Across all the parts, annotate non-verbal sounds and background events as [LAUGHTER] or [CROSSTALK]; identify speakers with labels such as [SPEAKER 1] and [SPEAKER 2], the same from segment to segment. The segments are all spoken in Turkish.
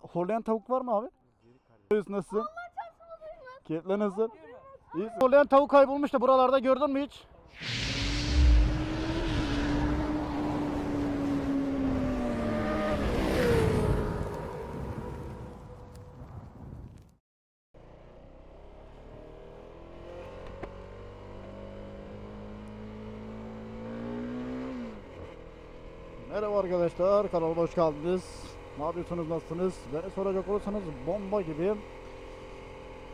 [SPEAKER 1] Horlayan tavuk var mı abi? Nasılsın? Keyifler nasıl? İyisin. Horlayan tavuk kaybolmuş da buralarda gördün mü hiç? Merhaba arkadaşlar, kanalıma hoş geldiniz. Ne yapıyorsunuz, nasılsınız? Beni soracak olursanız bomba gibiyim.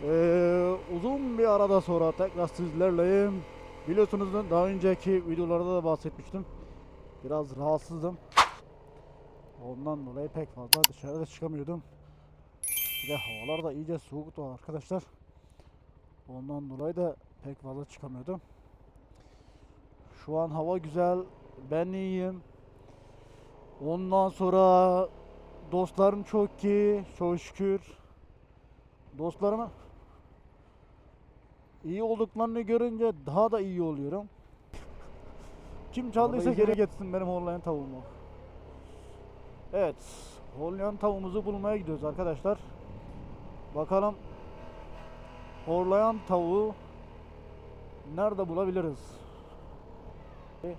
[SPEAKER 1] Ee, uzun bir arada sonra tekrar sizlerleyim. Biliyorsunuz daha önceki videolarda da bahsetmiştim. Biraz rahatsızdım. Ondan dolayı pek fazla dışarıda çıkamıyordum. Bir de havalar da iyice soğuktu arkadaşlar. Ondan dolayı da pek fazla çıkamıyordum. Şu an hava güzel. Ben iyiyim. Ondan sonra dostlarım çok iyi, çok şükür. Dostlarıma iyi olduklarını görünce daha da iyi oluyorum. Kim çaldıysa geri getirsin benim horlayan tavuğumu. Evet, horlayan tavuğumuzu bulmaya gidiyoruz arkadaşlar. Bakalım horlayan tavuğu nerede bulabiliriz? E,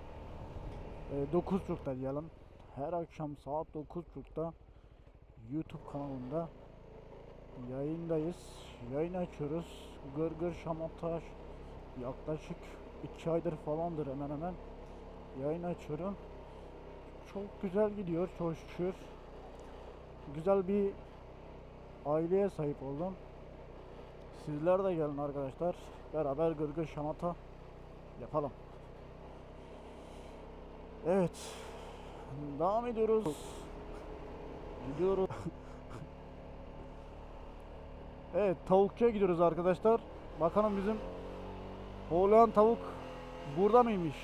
[SPEAKER 1] 9.30'da diyelim her akşam saat 9.30'da YouTube kanalında yayındayız. Yayın açıyoruz. Gır gır şamataş yaklaşık 2 aydır falandır hemen hemen yayın açıyorum. Çok güzel gidiyor çok şükür. Güzel bir aileye sahip oldum. Sizler de gelin arkadaşlar. Beraber gır gır şamata yapalım. Evet. Devam ediyoruz. Gidiyoruz. [LAUGHS] evet tavukçuya gidiyoruz arkadaşlar. Bakalım bizim Hoğlayan tavuk burada mıymış?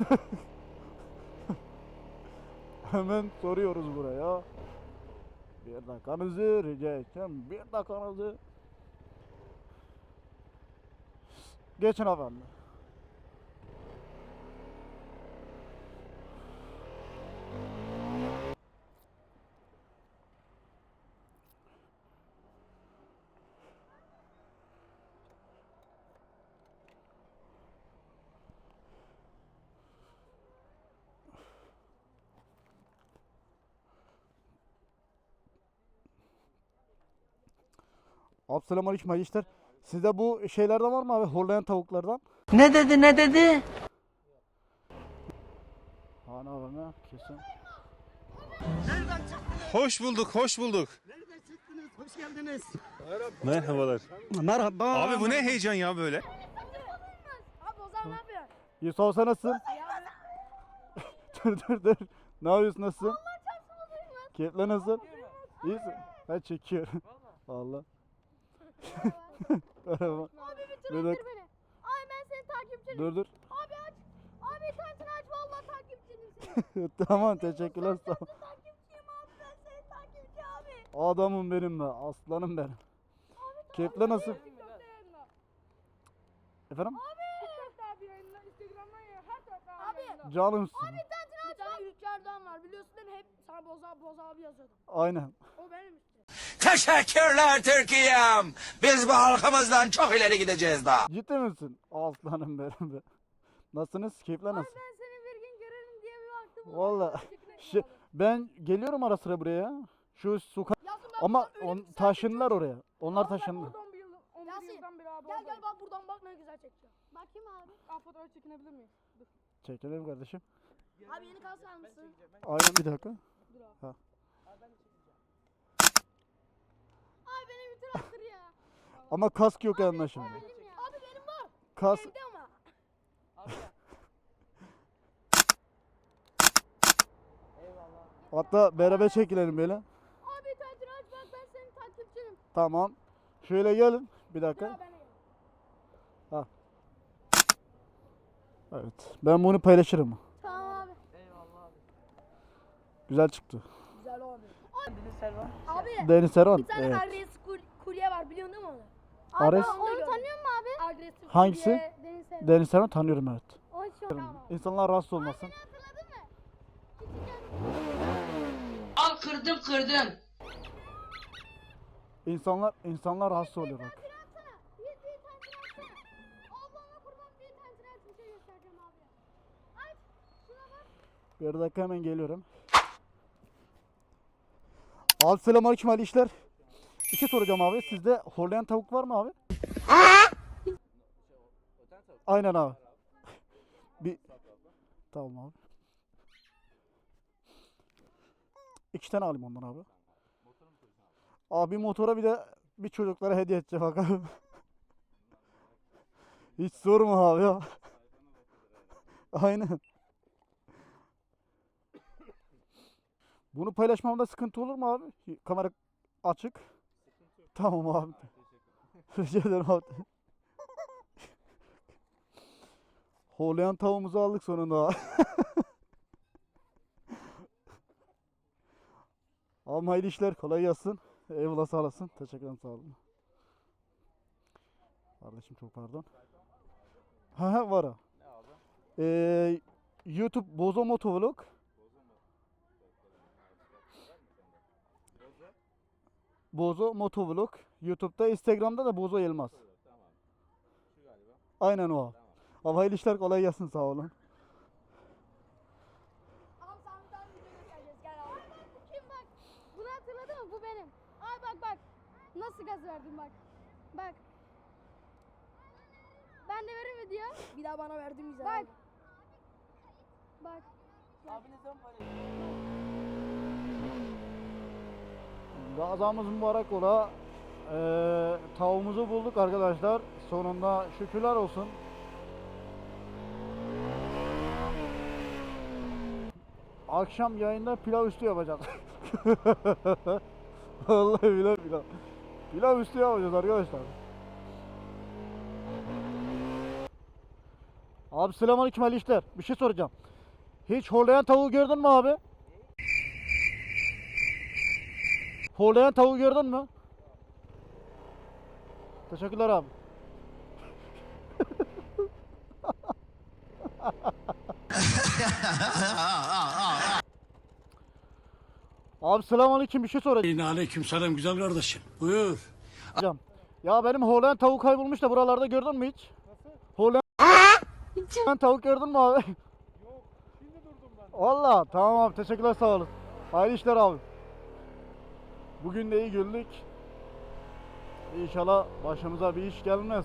[SPEAKER 1] [LAUGHS] Hemen soruyoruz buraya. Bir dakikanızı rica edeceğim. Bir dakikanızı. Geçin efendim. Abdülselam aleyküm işler. Sizde bu şeylerden var mı abi? Horlayan tavuklardan.
[SPEAKER 2] Ne dedi ne dedi?
[SPEAKER 1] Hani abi kesin.
[SPEAKER 3] Hoş bulduk, hoş bulduk.
[SPEAKER 2] Nereden çıktınız? Hoş geldiniz.
[SPEAKER 3] Merhabalar.
[SPEAKER 2] Merhaba.
[SPEAKER 3] Abi bu ne heyecan ya böyle?
[SPEAKER 4] Abi o zaman ne yapıyorsun?
[SPEAKER 1] Yusuf sen nasılsın? [LAUGHS] dur dur dur. Ne yapıyorsun nasılsın? Keyifler nasıl? İyisin. Ben çekiyorum. [LAUGHS] Allah. [LAUGHS] Merhaba.
[SPEAKER 4] Abi bir tur beni. Abi ben senin takipçinim.
[SPEAKER 1] Dur dur.
[SPEAKER 4] Abi aç. Abi internetini aç vallahi takipçinim senin. [LAUGHS]
[SPEAKER 1] tamam teşekkürler sağ ol.
[SPEAKER 4] takipçiyim abi ben senin takipçi abi.
[SPEAKER 1] Adamım benim be. Aslanım benim. Keyifler nasıl?
[SPEAKER 4] TikTok'ta yayınla.
[SPEAKER 1] Efendim?
[SPEAKER 4] TikTok'ta abi yayınla. Instagram'dan yayınla. Her tarafta abi. Yayınla.
[SPEAKER 1] Canımsın.
[SPEAKER 4] İnternetini aç. Bir tane Ülke Erdoğan var biliyorsun değil mi? Hep sana boza boza abi yazıyordu.
[SPEAKER 1] Aynen.
[SPEAKER 4] O benim işte.
[SPEAKER 2] Teşekkürler Türkiye'm. Biz bu halkımızdan çok ileri gideceğiz daha.
[SPEAKER 1] Ciddi misin? Aslanım benim be. Nasılsınız? Keyifler nasıl?
[SPEAKER 4] Ben seni bir gün görelim diye bir baktım.
[SPEAKER 1] Valla. Ben geliyorum ara sıra buraya. Şu
[SPEAKER 4] Yasin bak
[SPEAKER 1] ama
[SPEAKER 4] buradan
[SPEAKER 1] on, taşındılar oraya. Onlar
[SPEAKER 4] ben
[SPEAKER 1] taşındı.
[SPEAKER 4] oradan bir yıl, 11
[SPEAKER 5] Yasin,
[SPEAKER 4] yıldan beri abi.
[SPEAKER 5] Gel
[SPEAKER 4] oradayım.
[SPEAKER 5] gel bak buradan bak ne güzel çekiyor.
[SPEAKER 4] Bakayım abi. Aa fotoğraf çekinebilir miyiz? Dur.
[SPEAKER 1] Çekelim kardeşim.
[SPEAKER 5] Abi yeni kas almışsın.
[SPEAKER 1] Aynen bir dakika.
[SPEAKER 4] Dur abi.
[SPEAKER 1] Ha.
[SPEAKER 5] Abi beni bir tur attır ya. [LAUGHS]
[SPEAKER 1] Ama kask yok yanına şimdi.
[SPEAKER 5] Benim ya. Abi benim var.
[SPEAKER 1] Kas
[SPEAKER 5] Evde ama.
[SPEAKER 1] hatta beraber çekilelim böyle.
[SPEAKER 5] Abi internetini aç bak ben senin takipçinim.
[SPEAKER 1] Tamam. Şöyle gelin. Bir dakika.
[SPEAKER 4] Gel.
[SPEAKER 1] Evet. Ben bunu paylaşırım.
[SPEAKER 5] Tamam abi.
[SPEAKER 1] Güzel çıktı.
[SPEAKER 4] Güzel abi.
[SPEAKER 5] Abi
[SPEAKER 1] Deniz Servan.
[SPEAKER 5] bir tane
[SPEAKER 1] Evet.
[SPEAKER 5] kur- kurye var biliyorsun değil mi onu?
[SPEAKER 1] Ares.
[SPEAKER 5] Abi, onu tanıyor musun abi? Agresif
[SPEAKER 1] Hangisi?
[SPEAKER 5] kurye. Deniz Servan.
[SPEAKER 1] Deniz Servan tanıyorum evet.
[SPEAKER 5] O şu Tamam.
[SPEAKER 1] İnsanlar rahatsız olmasın.
[SPEAKER 5] Hatırladın mı?
[SPEAKER 6] Al kırdım kırdım.
[SPEAKER 1] İnsanlar insanlar rahatsız oluyor bak.
[SPEAKER 5] Bir, bir tanesini açsana. Allah'ına kurban bir tanesini aç bir şey göstereceğim abi. Aç. Şuna bak.
[SPEAKER 1] Bir dakika hemen geliyorum. Abi selamünaleyküm Ali işler. Bir şey soracağım abi. Sizde horlayan tavuk var mı abi? Aynen abi. Bir Tamam abi. İki tane alayım ondan abi. Abi motora bir de bir çocuklara hediye edeceğim bakalım. Hiç sorma abi ya. Aynen. Bunu paylaşmamda sıkıntı olur mu abi? Kamera açık. Tamam abi. Rica ederim abi. Horlayan tavuğumuzu aldık sonunda. [LAUGHS] Abi hayırlı işler. Kolay gelsin. Eyvallah sağ olasın. Teşekkür ederim sağ olun. Kardeşim çok pardon. Ha ha var ha. Ee, YouTube Bozo Motovlog. Bozo Motovlog. YouTube'da, Instagram'da da Bozo Yılmaz. Aynen o. Abi hayırlı işler kolay gelsin sağ olun.
[SPEAKER 5] Abi sana bir tane video göstereceğiz gel abi. Bu kim bak? Bunu hatırladın mı? Bu benim. Ay bak bak. Nasıl gaz verdim bak. Bak. Ben de verir mi diyor.
[SPEAKER 4] Bir daha bana verdin güzel.
[SPEAKER 5] Bak. Bak.
[SPEAKER 1] Gazamız mübarek ola. Ee, tavuğumuzu bulduk arkadaşlar. Sonunda şükürler olsun. Akşam yayında pilav üstü yapacağız. [LAUGHS] Vallahi pilav pilav. Pilav üstü yapacağız arkadaşlar. Abi selamünaleyküm Ali işler. Bir şey soracağım. Hiç horlayan tavuğu gördün mü abi? Horlayan tavuğu gördün mü? Teşekkürler abi. abi selamünaleyküm bir şey soracağım.
[SPEAKER 6] Aleyküm selam güzel kardeşim. Buyur.
[SPEAKER 1] Ya benim horlayan tavuk kaybolmuş da buralarda gördün mü hiç? Horlayan [LAUGHS] tavuk gördün mü abi? Yok, şimdi durdum ben. Valla tamam abi teşekkürler sağ olun. Hayırlı işler abi. Bugün de güldük. İnşallah başımıza bir iş gelmez.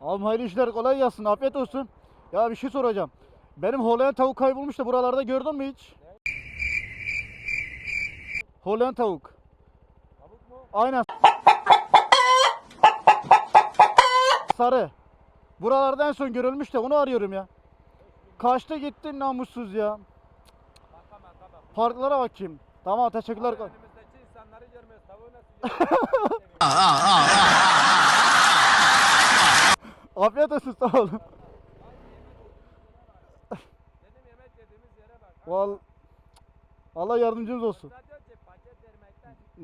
[SPEAKER 1] Abi hayırlı işler kolay gelsin afiyet olsun. Ya bir şey soracağım. Benim horlayan tavuk kaybolmuş da buralarda gördün mü hiç? Horlayan tavuk. Tavuk mu? Aynen. Sarı. Buralarda en son görülmüş de onu arıyorum ya. Kaçta gittin namussuz ya. Parklara bakayım. Tamam teşekkürler. [LAUGHS] Afiyet olsun sağ olun. Val Allah yardımcımız olsun.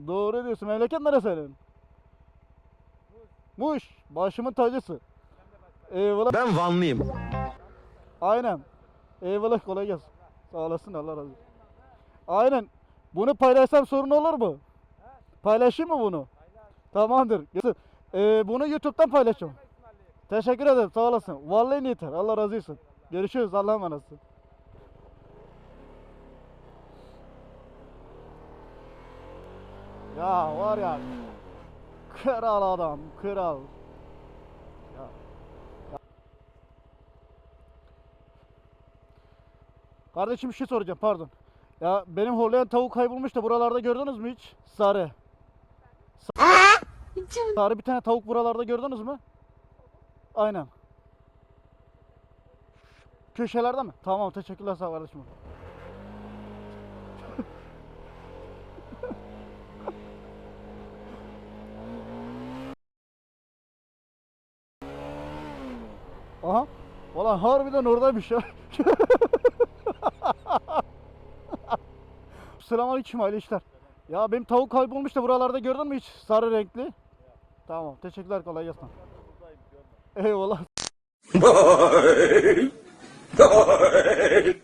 [SPEAKER 1] Doğru diyorsun. Memleket neresi senin? Muş. Başımın tacısı. Eyvallah.
[SPEAKER 3] Ben Vanlıyım.
[SPEAKER 1] Aynen. Eyvallah kolay gelsin. Sağ olasın Allah razı olsun. Aynen. Bunu paylaşsam sorun olur mu? Paylaşayım mı bunu? Tamamdır. Ee, bunu YouTube'dan paylaşacağım. Teşekkür ederim. Sağ olasın. Vallahi yeter. Allah razı olsun. Görüşürüz. Allah'a emanetsin. Ya var ya. Kral adam. Kral. Ya. Ya. Kardeşim bir şey soracağım pardon. Ya benim horlayan tavuk kaybolmuş da buralarda gördünüz mü hiç? Sarı. Sa- Sarı bir tane tavuk buralarda gördünüz mü? Aynen. Köşelerde mi? Tamam teşekkürler sağ kardeşim. [LAUGHS] Aha. Ulan harbiden oradaymış ya. [LAUGHS] Selamünaleyküm hayırlı işler. Ya benim tavuk kaybolmuş da buralarda gördün mü hiç sarı renkli? Tamam teşekkürler kolay gelsin. Eyvallah. [LAUGHS]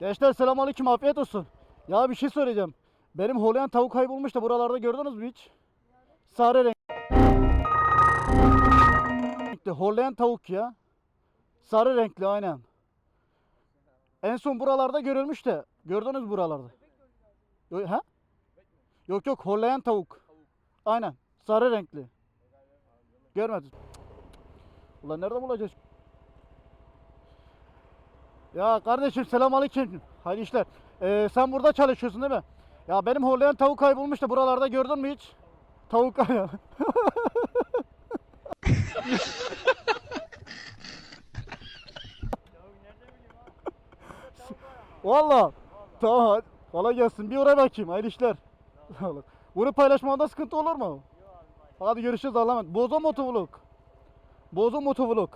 [SPEAKER 1] Gençler selamünaleyküm afiyet olsun. Ya bir şey söyleyeceğim. Benim Holoyan tavuk kaybolmuş da buralarda gördünüz mü hiç? Sarı renk. renkli. Holoyan tavuk ya. Sarı renkli aynen. En son buralarda görülmüş de. Gördünüz buralarda? Ha? Yok yok Holoyan tavuk. Aynen. Sarı renkli. Görmedim. Ulan nerede bulacağız? Ya kardeşim selamünaleyküm. Hayırlı işler. Ee, sen burada çalışıyorsun değil mi? Ya benim horlayan tavuk kaybolmuş da buralarda gördün mü hiç? Tavuk kay- [LAUGHS] Valla. Tamam hadi. Kolay gelsin. Bir oraya bakayım. Hayırlı işler. [LAUGHS] Bunu paylaşmanda sıkıntı olur mu? Hadi görüşürüz Allah'a emanet. Bozo motovlog. Bozo motovlog.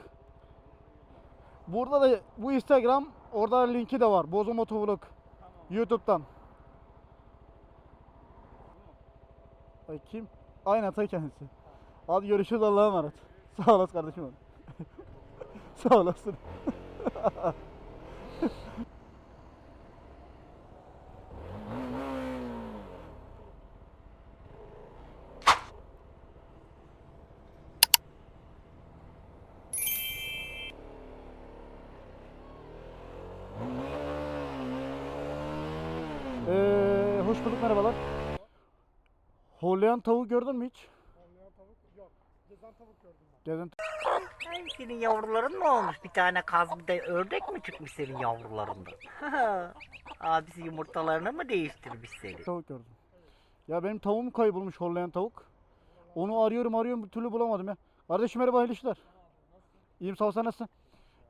[SPEAKER 1] Burada da bu Instagram, orada linki de var. Bozo motovlog. YouTube'dan. Ay kim? Aynen ta kendisi. Hadi görüşürüz Allah'a emanet. [LAUGHS] Sağ olasın kardeşim. [LAUGHS] Sağ olasın. Ee, hoş bulduk merhabalar. Horlayan tavuk gördün mü hiç? Horlayan tavuk yok. Gezen tavuk gördüm
[SPEAKER 7] Ay senin yavruların mı olmuş? Bir tane kaz bir de ördek mi çıkmış senin yavrularından? [LAUGHS] Abisi yumurtalarını mı değiştirmiş seni?
[SPEAKER 1] Tavuk gördüm. Ya benim tavuğum kaybolmuş horlayan tavuk. Onu arıyorum arıyorum bir türlü bulamadım ya. Kardeşim merhaba hayırlı işler. İyiyim sağ ol sen nasılsın?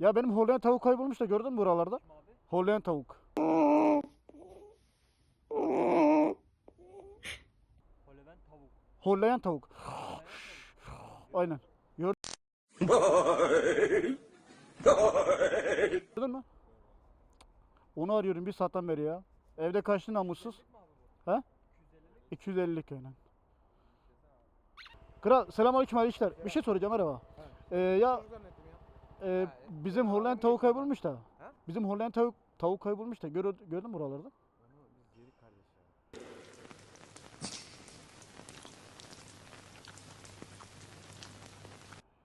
[SPEAKER 1] Ya benim horlayan tavuk kaybolmuş da gördün mü buralarda? Horlayan tavuk. [LAUGHS] Horlayan tavuk. Aynen. Gördün mü? Onu arıyorum bir saatten beri ya. Evde kaçtı namussuz? He? 250'lik aynen. Kral selamünaleyküm işler. Bir şey soracağım merhaba. Ee, ya e, bizim Holland tavuk kaybolmuş da. Bizim Holland tavuk tavuk kaybolmuş da. Gör, gördün mü buralarda?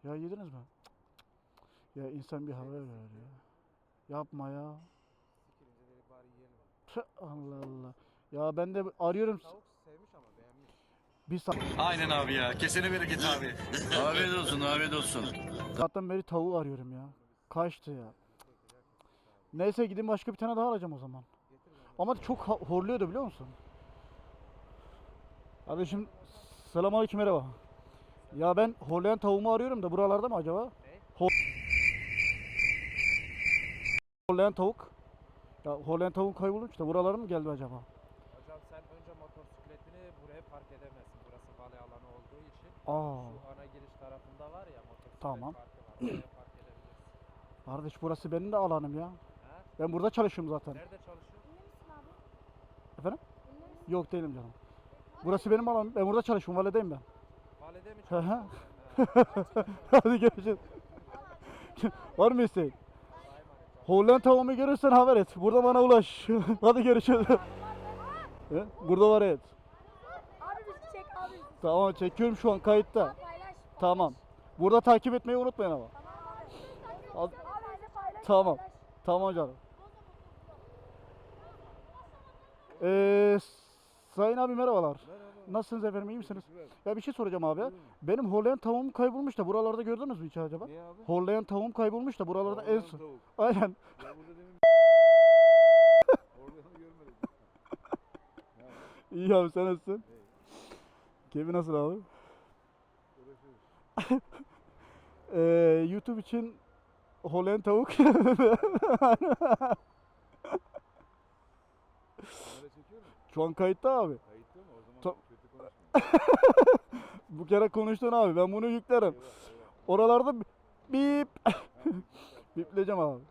[SPEAKER 1] Ya yediniz mi? Ya insan bir hava verir ya. Yapma ya. Tüh, Allah Allah. Ya ben de arıyorum. Bir saat.
[SPEAKER 3] Aynen abi ya. Kesene bereket abi.
[SPEAKER 6] Afiyet olsun, afiyet olsun.
[SPEAKER 1] Saatten beri tavuğu arıyorum ya. Kaçtı ya. Neyse gidin başka bir tane daha alacağım o zaman. Ama çok horluyordu biliyor musun? Kardeşim selamünaleyküm merhaba. Ya ben horlayan tavuğumu arıyorum da buralarda mı acaba? Horlayan tavuk. Ya horlayan tavuk kaybolmuş da buralara mı geldi acaba?
[SPEAKER 8] Hocam sen önce motosikletini buraya park edemezsin. Burası bale alanı olduğu için.
[SPEAKER 1] Aa,
[SPEAKER 8] Şu ana giriş tarafında var ya motosiklet
[SPEAKER 1] Tamam.
[SPEAKER 8] parkı var. Oraya park edebilirsin.
[SPEAKER 1] kardeş burası benim de alanım ya.
[SPEAKER 8] Ha?
[SPEAKER 1] Ben burada çalışıyorum zaten.
[SPEAKER 8] Nerede çalışıyorsun?
[SPEAKER 1] Efendim? Yok değilim canım. Burası benim alanım. Ben burada çalışıyorum. Valedeyim ben.
[SPEAKER 8] Valide mi çalışıyorsun?
[SPEAKER 1] Hadi görüşürüz. [LAUGHS] Var mı isteğin? Hollanda tavuğumu görürsen haber et. Burada bana ulaş. [LAUGHS] Hadi görüşürüz. He? Burada var evet.
[SPEAKER 5] Abi bizi çek abi.
[SPEAKER 1] Tamam çekiyorum şu an kayıtta.
[SPEAKER 5] Paylaş.
[SPEAKER 1] Tamam. Burada takip etmeyi unutmayın ama. Al-
[SPEAKER 5] Abi bizi paylaş.
[SPEAKER 1] Tamam. Tamam canım. Ee, Sayın abi merhabalar. Nasılsınız efendim iyi misiniz? Ya bir şey soracağım abi. Benim Hollayan tavuğum kaybolmuş da buralarda gördünüz mü hiç acaba?
[SPEAKER 8] Niye abi?
[SPEAKER 1] Tavuğum kaybolmuş da buralarda en son. [LAUGHS] Aynen. [LAUGHS] İyi abi sen nasılsın? Kevin nasıl abi? [LAUGHS] Ee, YouTube için Hollayan tavuk. Şu an kayıtta abi. [LAUGHS] Bu kere konuştun abi ben bunu yüklerim. Oralarda bip [LAUGHS] bipleyeceğim abi.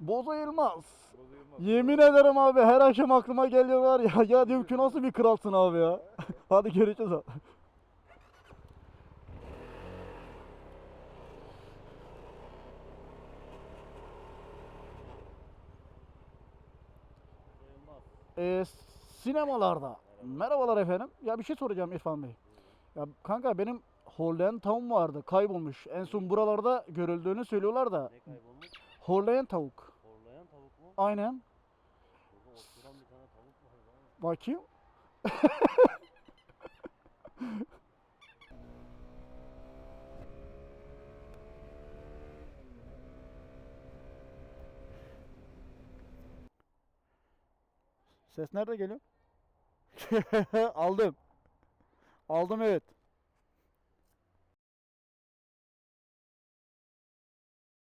[SPEAKER 1] Boza Yılmaz. Yemin ederim abi her akşam aklıma geliyorlar ya. Ya diyorum ki nasıl bir kralsın abi ya. [LAUGHS] Hadi görüşürüz abi. ee, sinemalarda Merhabalar efendim. Ya bir şey soracağım İrfan Bey. Ya kanka benim horlayan tavuğum vardı. Kaybolmuş. En son buralarda görüldüğünü söylüyorlar da.
[SPEAKER 9] Ne kaybolmuş?
[SPEAKER 1] Horlayan tavuk.
[SPEAKER 9] Horlayan tavuk mu?
[SPEAKER 1] Aynen.
[SPEAKER 9] Burada oturan bir tane tavuk var lan.
[SPEAKER 1] Bakayım. [LAUGHS] Ses nerede geliyor? [LAUGHS] Aldım. Aldım evet.